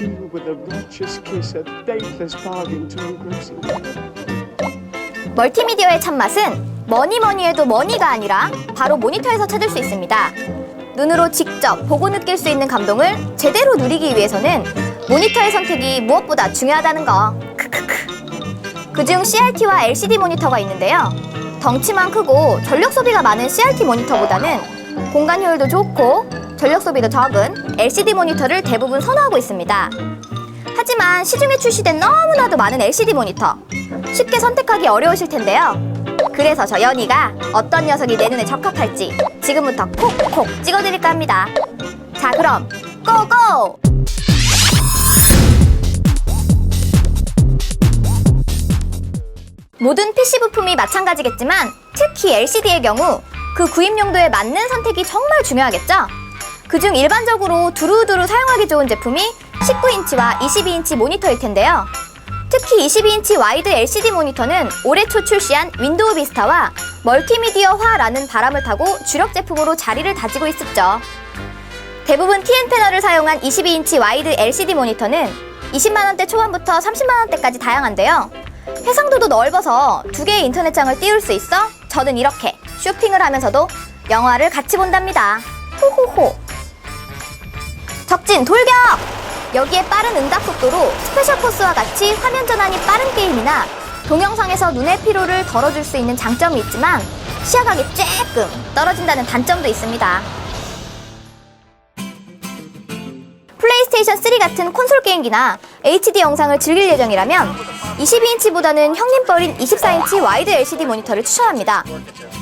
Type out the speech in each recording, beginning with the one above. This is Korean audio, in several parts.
you with a righteous kiss, a dateless bargain to engrossing. 멀티미디어의 참맛은 뭐니 해도 머니가 아니라 바로 모니터에서 찾을 수 있습니다. 눈으로 직접 보고 느낄 수 있는 감동을 제대로 누리기 위해서는 모니터의 선택이 무엇보다 중요하다는 거. 그중 CRT와 LCD 모니터가 있는데요. 덩치만 크고 전력 소비가 많은 CRT 모니터보다는 공간 효율도 좋고 전력 소비도 적은 LCD 모니터를 대부분 선호하고 있습니다. 하지만 시중에 출시된 너무나도 많은 LCD 모니터 쉽게 선택하기 어려우실 텐데요. 그래서 저 연희가 어떤 녀석이 내 눈에 적합할지 지금부터 콕콕 찍어드릴까 합니다. 자 그럼 고고! 모든 PC 부품이 마찬가지겠지만 특히 LCD의 경우 그 구입 용도에 맞는 선택이 정말 중요하겠죠? 그중 일반적으로 두루두루 사용하기 좋은 제품이 19인치와 22인치 모니터일 텐데요. 특히 22인치 와이드 LCD 모니터는 올해 초 출시한 윈도우 비스타와 멀티미디어화라는 바람을 타고 주력 제품으로 자리를 다지고 있었죠. 대부분 TN 패널을 사용한 22인치 와이드 LCD 모니터는 20만원대 초반부터 30만원대까지 다양한데요. 해상도도 넓어서 두 개의 인터넷장을 띄울 수 있어 저는 이렇게 쇼핑을 하면서도 영화를 같이 본답니다. 호호호. 적진 돌격! 여기에 빠른 응답 속도로 스페셜 포스와 같이 화면 전환이 빠른 게임이나 동영상에서 눈의 피로를 덜어줄 수 있는 장점이 있지만 시야각이 조금 떨어진다는 단점도 있습니다. 플레이스테이션 3 같은 콘솔 게임기나 HD 영상을 즐길 예정이라면 22인치보다는 형님뻘인 24인치 와이드 LCD 모니터를 추천합니다.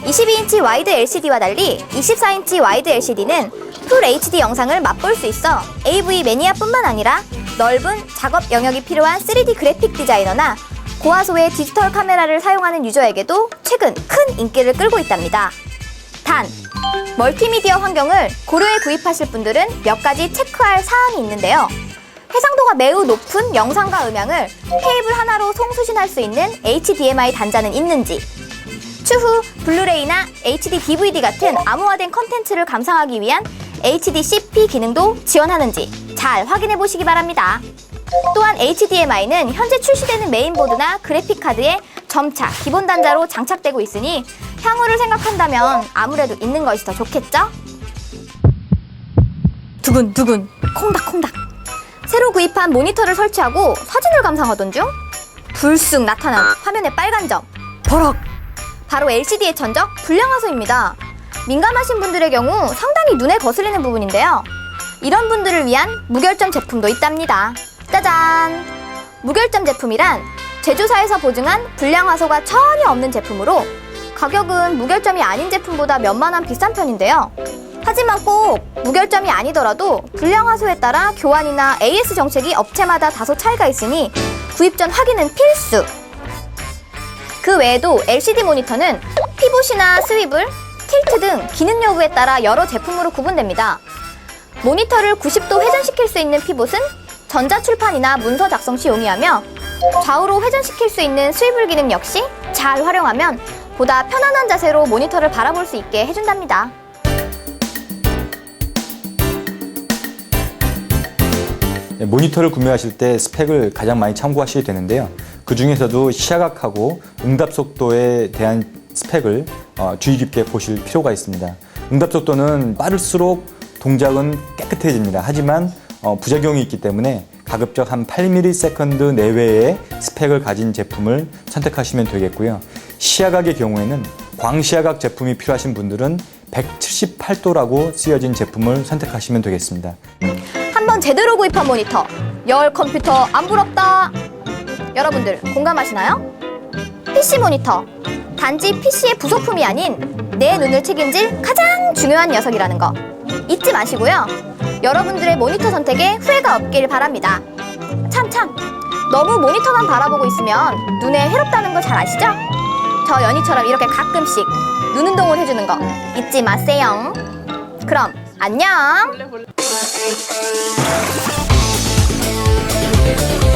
22인치 와이드 LCD와 달리 24인치 와이드 LCD는 풀 HD 영상을 맛볼 수 있어 AV 매니아뿐만 아니라 넓은 작업 영역이 필요한 3D 그래픽 디자이너나 고화소의 디지털 카메라를 사용하는 유저에게도 최근 큰 인기를 끌고 있답니다. 단, 멀티미디어 환경을 고려해 구입하실 분들은 몇 가지 체크할 사항이 있는데요. 해상도가 매우 높은 영상과 음향을 케이블 하나로 송수신할 수 있는 HDMI 단자는 있는지, 추후 블루레이나 HD DVD 같은 암호화된 컨텐츠를 감상하기 위한 HDCP 기능도 지원하는지 잘 확인해 보시기 바랍니다. 또한 HDMI는 현재 출시되는 메인보드나 그래픽카드에 점차 기본 단자로 장착되고 있으니 향후를 생각한다면 아무래도 있는 것이 더 좋겠죠? 두근두근 콩닥콩닥 새로 구입한 모니터를 설치하고 사진을 감상하던 중 불쑥 나타난 화면의 빨간 점 버럭 바로 LCD의 천적 불량화소입니다. 민감하신 분들의 경우 상당히 눈에 거슬리는 부분인데요. 이런 분들을 위한 무결점 제품도 있답니다. 짜잔! 무결점 제품이란 제조사에서 보증한 불량화소가 전혀 없는 제품으로 가격은 무결점이 아닌 제품보다 몇만 원 비싼 편인데요. 하지만 꼭 무결점이 아니더라도 불량 화소에 따라 교환이나 AS 정책이 업체마다 다소 차이가 있으니 구입 전 확인은 필수! 그 외에도 LCD 모니터는 피봇이나 스위블, 틸트 등 기능 여부에 따라 여러 제품으로 구분됩니다. 모니터를 90도 회전시킬 수 있는 피봇은 전자출판이나 문서 작성 시 용이하며 좌우로 회전시킬 수 있는 스위블 기능 역시 잘 활용하면 보다 편안한 자세로 모니터를 바라볼 수 있게 해준답니다. 모니터를 구매하실 때 스펙을 가장 많이 참고하시게 되는데요. 그 중에서도 시야각하고 응답 속도에 대한 스펙을 어, 주의 깊게 보실 필요가 있습니다. 응답 속도는 빠를수록 동작은 깨끗해집니다. 하지만 어, 부작용이 있기 때문에 가급적 한 8ms 내외의 스펙을 가진 제품을 선택하시면 되겠고요. 시야각의 경우에는 광시야각 제품이 필요하신 분들은 178도라고 쓰여진 제품을 선택하시면 되겠습니다. 한번 제대로 구입한 모니터. 열 컴퓨터 안 부럽다. 여러분들 공감하시나요? PC 모니터. 단지 PC의 부속품이 아닌 내 눈을 책임질 가장 중요한 녀석이라는 거. 잊지 마시고요. 여러분들의 모니터 선택에 후회가 없길 바랍니다. 참 참. 너무 모니터만 바라보고 있으면 눈에 해롭다는 거 잘 아시죠? 저 연희처럼 이렇게 가끔씩 눈 운동을 해주는 거 잊지 마세요. 그럼 안녕 Hey, hey.